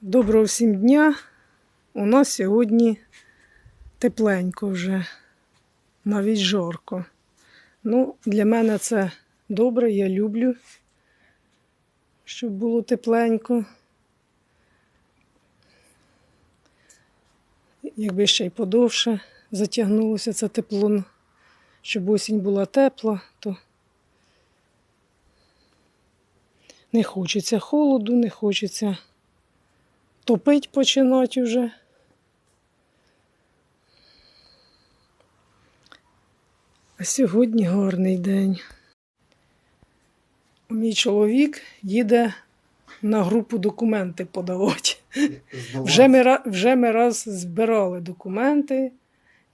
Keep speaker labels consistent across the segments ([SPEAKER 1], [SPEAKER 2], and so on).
[SPEAKER 1] Доброго всім дня. У нас сьогодні тепленько вже, навіть жарко. Ну, для мене це добре, я люблю, щоб було тепленько. Якби ще й подовше затягнулося це тепло, щоб осінь була тепла, то не хочеться холоду, не хочеться топить починати вже. А сьогодні гарний день. Мій чоловік їде на групу документи подавати. Вже ми, вже ми раз збирали документи,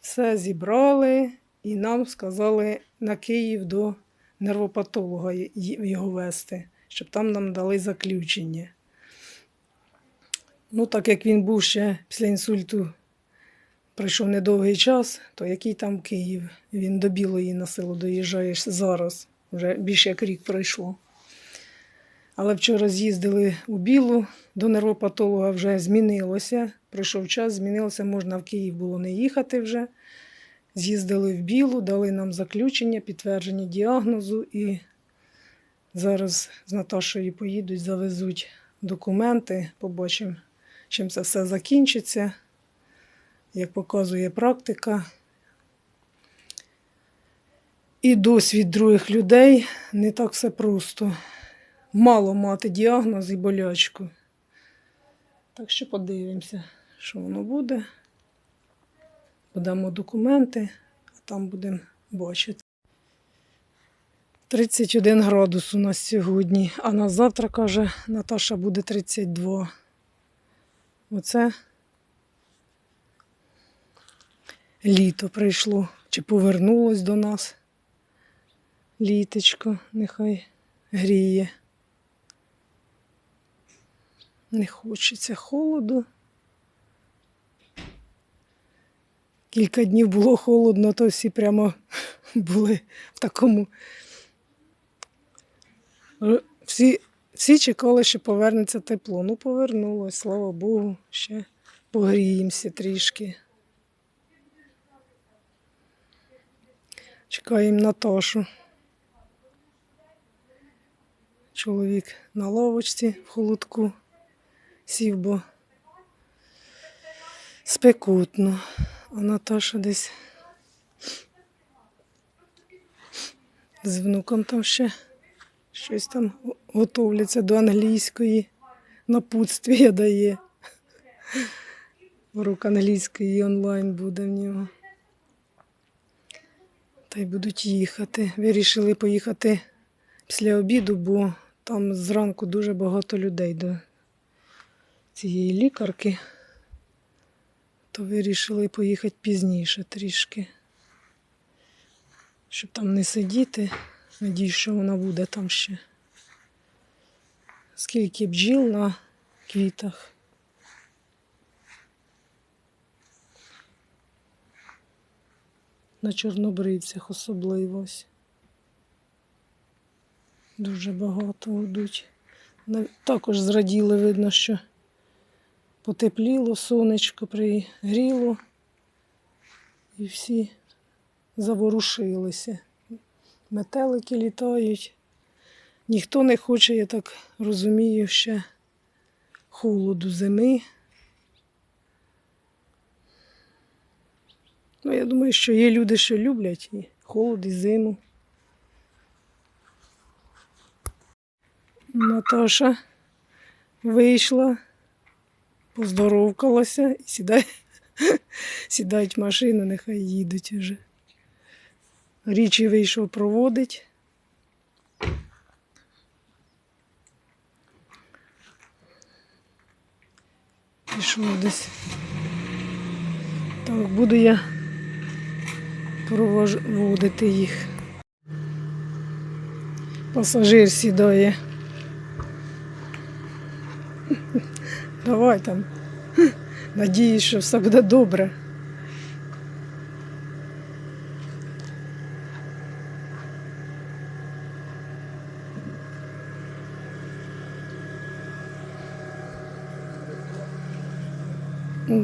[SPEAKER 1] все зібрали, і нам сказали на Київ до нервопатолога його вести, щоб там нам дали заключення. Ну, так як він був ще після інсульту, пройшов недовгий час, то який там Київ? Він до Білої на село доїжджає зараз, вже більше як рік пройшло. Але вчора з'їздили у Білу до нервопатолога, вже змінилося. Пройшов час, змінилося, можна в Київ було не їхати вже. З'їздили в Білу, дали нам заключення, підтвердження діагнозу і зараз з Наташою поїдуть, завезуть документи, побачимо, чим це все закінчиться. Як показує практика. І досвід других людей не так все просто. Мало мати діагноз і болячку. Так що подивимося, що воно буде. Подамо документи, а там будемо бачити. 31 градус у нас сьогодні, а на завтра, каже, Наташа буде 32. Оце літо прийшло, чи повернулось до нас. Літочко, нехай гріє. Не хочеться холоду. Кілька днів було холодно, то всі прямо були в такому. Всі, всі чекали, що повернеться тепло. Ну, повернулось, слава Богу, ще погріємося трішки. Чекаємо Наташу. Чоловік на лавочці в холодку сів, бо спекутно. А Наташа десь з внуком там ще щось там готовляться до англійської напутствія дає. Урок англійської онлайн буде в нього. Та й будуть їхати. Вирішили поїхати після обіду, бо там зранку дуже багато людей до цієї лікарки. То вирішили поїхати пізніше трішки. Щоб там не сидіти. Надіюсь, що вона буде там ще. Скільки бджіл на квітах. На чорнобривцях особливо. Дуже багато йдуть. Також зраділи, видно, що потепліло, сонечко пригріло, і всі заворушилися. Метелики літають. Ніхто не хоче, я так розумію, ще холоду зими. Ну, я думаю, що є люди, що люблять і холод, і зиму. Наташа вийшла, поздоровкалася і сідає, сідають в нехай їдуть уже. Річі вийшов проводить. Пішов десь. Так, буду я проводити їх. Пасажир сідає. Давай там. Надіюсь, що все буде добре.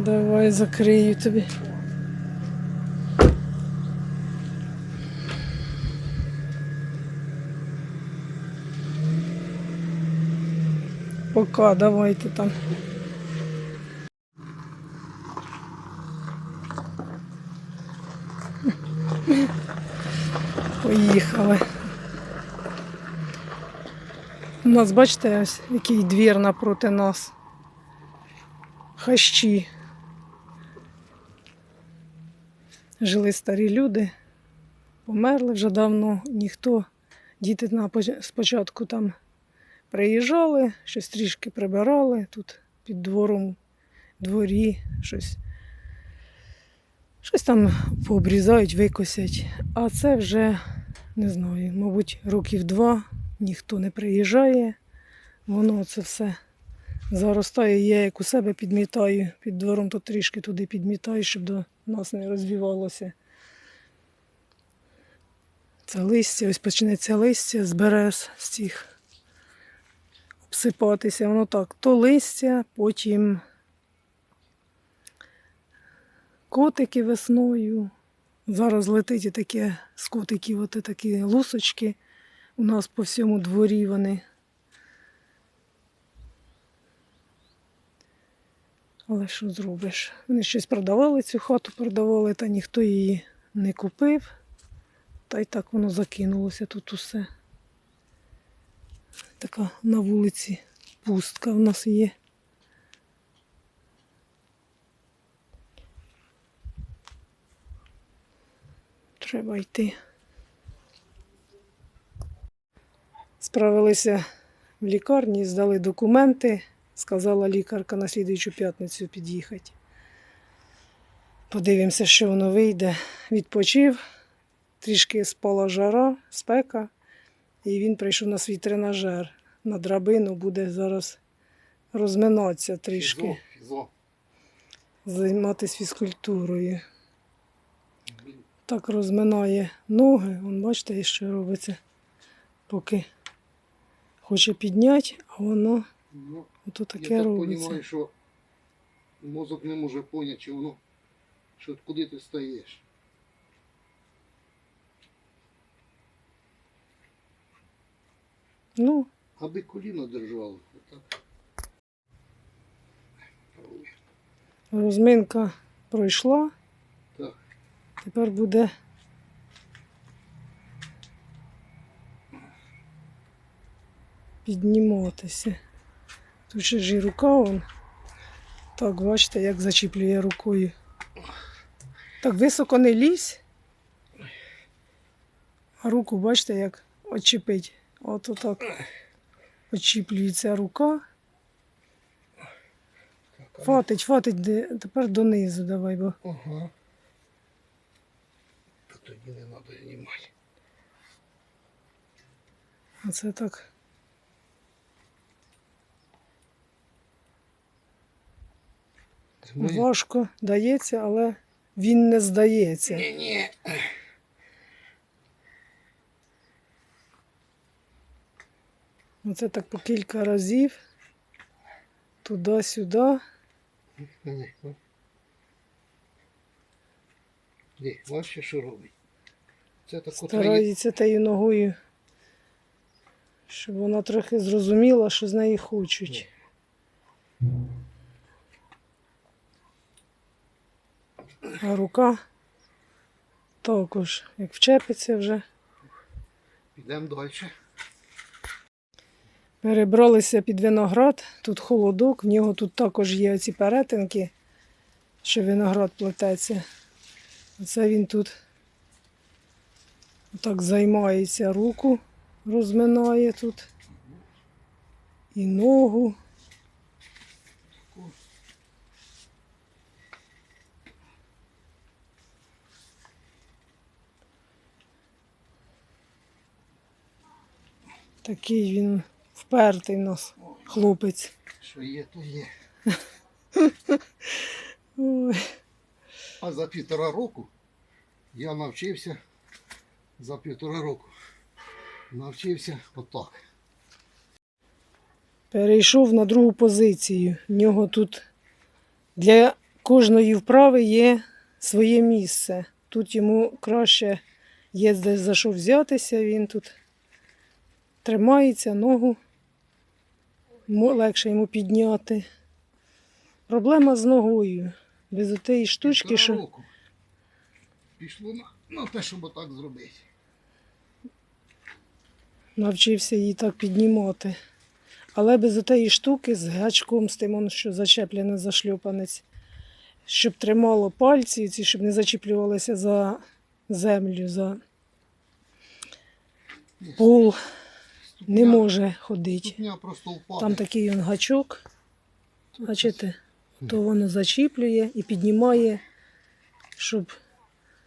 [SPEAKER 1] Давай закрию тобі. Пока, давайте там. Поїхали. У нас, бачите, ось який двір напроти нас. Хащі. Жили старі люди, померли вже давно, ніхто. Діти спочатку там приїжджали, щось трішки прибирали тут під двором, дворі, щось, щось там пообрізають, викосять. А це вже, не знаю, мабуть, років два ніхто не приїжджає. Воно це все заростає. Я як у себе підмітаю під двором, то трішки туди підмітаю, щоб до нас не розвівалося. Це листя, ось почнеться листя з берез з цих обсипатися. Воно так, то листя, потім котики весною. Зараз летить і таке з котиків, от такі лусочки. У нас по всьому дворі вони. Але що зробиш? Вони щось продавали, цю хату продавали, та ніхто її не купив. Та й так воно закинулося тут усе. Така на вулиці пустка в нас є. Треба йти. Справилися в лікарні, здали документи. Сказала лікарка на слідуючу п'ятницю під'їхати. Подивимося, що воно вийде. Відпочив, трішки спала жара, спека, і він прийшов на свій тренажер. На драбину буде зараз розминатися трішки, займатися фізкультурою. Так розминає ноги. Вон, бачите, що робиться, поки хоче підняти, а воно
[SPEAKER 2] Ну,
[SPEAKER 1] ото таке
[SPEAKER 2] я так
[SPEAKER 1] робиться.
[SPEAKER 2] розумію, що мозок не може поняти, чи воно, що куди ти стаєш.
[SPEAKER 1] Ну,
[SPEAKER 2] Аби коліно держало. Отак. Ой,
[SPEAKER 1] розминка пройшла.
[SPEAKER 2] Так.
[SPEAKER 1] Тепер буде підніматися. Тут ще ж і рука он. Так, бачите, як зачіплює рукою. Так високо не лізь. А руку, бачите, як очіпить. От отак очіплюється рука. Фатить, де- тепер донизу давай, бо
[SPEAKER 2] Ага. Та тоді не треба знімати.
[SPEAKER 1] Оце так.
[SPEAKER 2] Це моє-
[SPEAKER 1] Важко дається, але він не здається.
[SPEAKER 2] Ні, ні.
[SPEAKER 1] Оце так по кілька разів. Туди-сюди.
[SPEAKER 2] Ні, бачиш, що робить. Це так
[SPEAKER 1] Старається тією ногою, щоб вона трохи зрозуміла, що з неї хочуть. А рука також, як вчепиться вже.
[SPEAKER 2] Підемо далі.
[SPEAKER 1] Перебралися під виноград, тут холодок, в нього тут також є ці перетинки, що виноград плететься. Оце він тут так займається руку, розминає тут. І ногу. Такий він впертий в нас хлопець.
[SPEAKER 2] Що є, то є.
[SPEAKER 1] Ой.
[SPEAKER 2] А за півтора року я навчився за півтора року. Навчився отак.
[SPEAKER 1] Перейшов на другу позицію. В нього тут для кожної вправи є своє місце. Тут йому краще є за що взятися, він тут тримається, ногу легше йому підняти. Проблема з ногою. Без отеї штучки,
[SPEAKER 2] Півтора
[SPEAKER 1] що.
[SPEAKER 2] року. Пішло на, на те, щоб отак зробити.
[SPEAKER 1] навчився її так піднімати. Але без отеї штуки з гачком, з тим, он, що зачеплене за шльопанець, щоб тримало пальці, ці, щоб не зачіплювалися за землю, за пол, не може ходити. Там такий он гачок, бачите, то воно зачіплює і піднімає, щоб,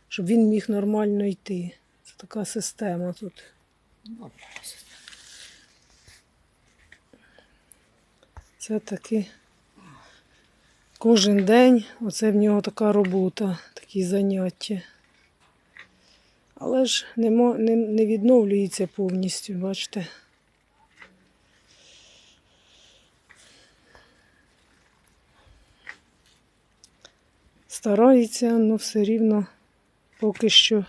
[SPEAKER 1] щоб він міг нормально йти. Це така система тут. Це таки кожен день оце в нього така робота, такі заняття. Але ж не, не, не відновлюється повністю, бачите. Старається, але все рівно поки що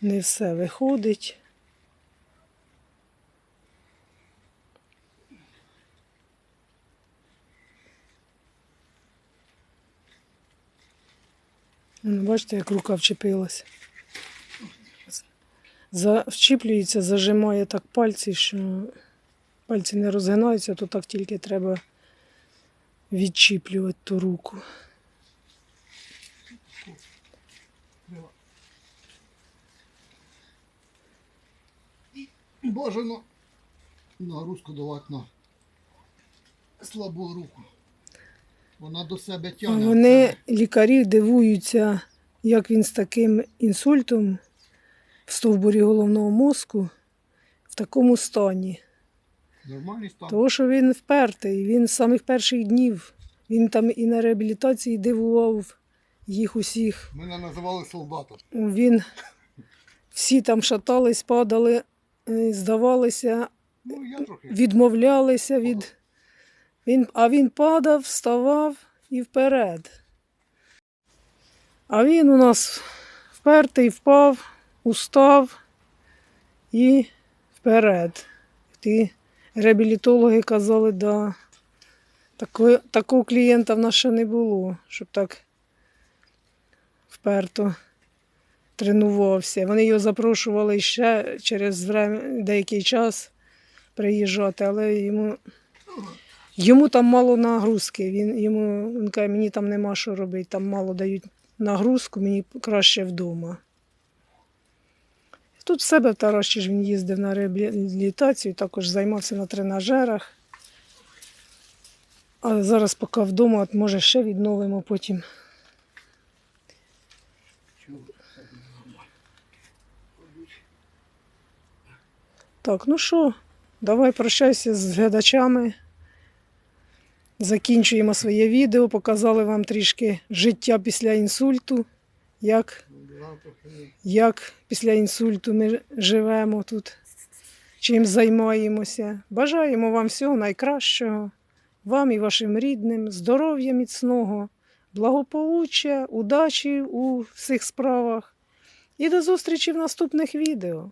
[SPEAKER 1] не все виходить. Ну, бачите, як рука вчепилась. За, вчіплюється, зажимає так пальці, що пальці не розгинаються, то так тільки треба відчіплювати ту руку.
[SPEAKER 2] Бажано нагрузку давати на слабу руку. Вона до себе тягне.
[SPEAKER 1] Вони, лікарі, дивуються, як він з таким інсультом в стовбурі головного мозку в такому стані.
[SPEAKER 2] Нормальний стан.
[SPEAKER 1] Тому що він впертий, він з самих перших днів. Він там і на реабілітації дивував їх усіх.
[SPEAKER 2] Мене називали солдатом.
[SPEAKER 1] Він всі там шатались, падали, е, здавалися,
[SPEAKER 2] Ну, я трохи.
[SPEAKER 1] відмовлялися від. Він, а він падав, вставав і вперед. А він у нас впертий, впав, устав і вперед. Ті реабілітологи казали, да, такого, такого клієнта в нас ще не було, щоб так вперто тренувався. Вони його запрошували ще через деякий час приїжджати, але йому, йому там мало нагрузки. Він, йому, він каже, мені там нема що робити, там мало дають нагрузку, мені краще вдома. Тут в себе в Тараші ж він їздив на реабілітацію, також займався на тренажерах. А зараз поки вдома, от може ще відновимо потім. Так, ну що, давай прощайся з глядачами. Закінчуємо своє відео. Показали вам трішки життя після інсульту. Як, Як після інсульту ми живемо тут, чим займаємося. Бажаємо вам всього найкращого, вам і вашим рідним, здоров'я міцного, благополуччя, удачі у всіх справах. І до зустрічі в наступних відео.